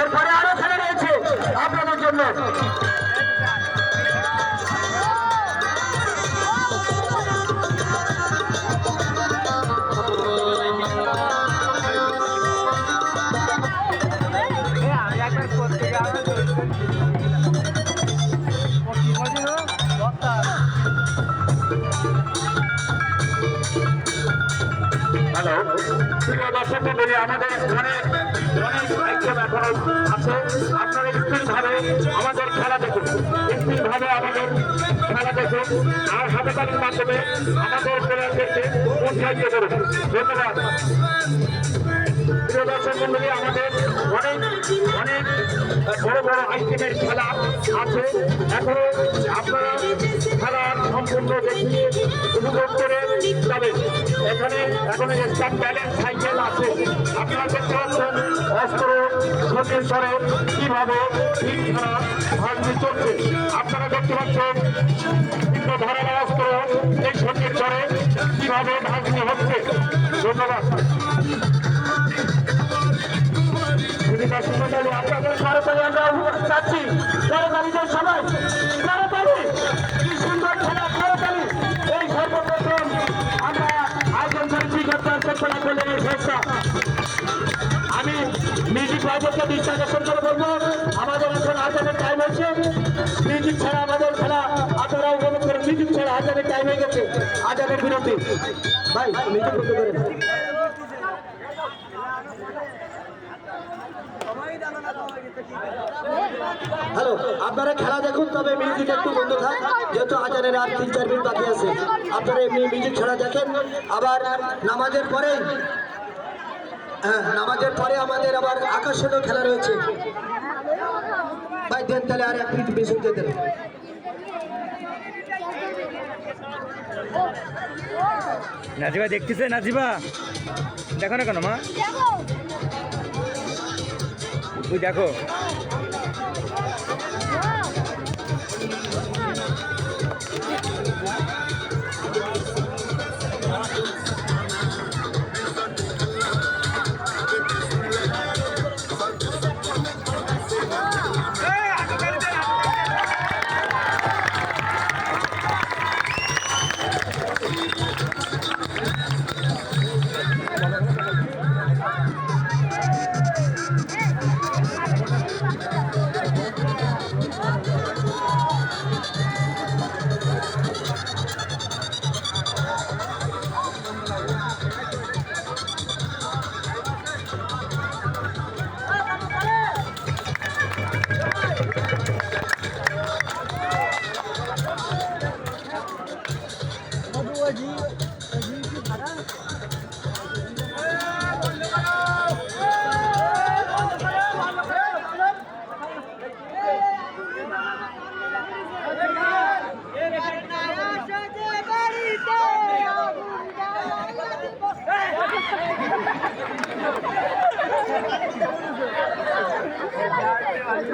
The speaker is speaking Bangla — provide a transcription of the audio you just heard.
এরপরে আরও খেলা রয়েছে আপনাদের জন্য। আমাদের আইটেম এখনও আছে আপনারা স্পিডভাবে আমাদের খেলা দেখুন স্পিডভাবে আমাদের খেলা দেখুন আর হাতে তালির মাধ্যমে আমাদের প্লেয়ারদেরকে উৎসাহিত করুন ধন্যবাদ প্রিয় আমাদের অনেক অনেক বড় বড় আইটেমের খেলা আছে এখনও আপনারা খেলা সম্পূর্ণ দেখিয়ে উপভোগ করে যাবেন এখানে এখন স্টাম্প ব্যালেন্স সাইকেল আছে আপনারা স্বরে কীভাবে ভাঙনি চলছে? আপনারা দেখতে পাচ্ছেন, বিভিন্ন ধরনের অস্ত্র এই স্বরে কীভাবে ভাঙনি হচ্ছে। ধন্যবাদ। আপনাদের সরকারি আমরা যাচ্ছি সরকারিদের সবাই ভাইদেরকে দৃষ্টি আকর্ষণ করে বলব আমাদের এখন আজানের টাইম হচ্ছে মিউজিক ছাড়া আমাদের খেলা আপনারা উপভোগ করেন। মিউজিক ছাড়া আজানের টাইম হয়ে গেছে। আজানের বিরতি। ভাই হ্যালো, আপনারা খেলা দেখুন, তবে মিউজিক একটু বন্ধ থাক। যেহেতু আজানের আর তিন, চার মিনিট বাকি আছে। আপনারা এমনি মিউজিক ছাড়া দেখেন। আবার নামাজের পরেই হ্যাঁ নামাজের পরে আমাদের আবার আকর্ষণীয় খেলা রয়েছে। ভাই, দেন তাহলে আর এক মিনিট বেশি দেন। নাজিবা, দেখতেছে? নাজিবা। দেখো না কেন, মা? তুই দেখো।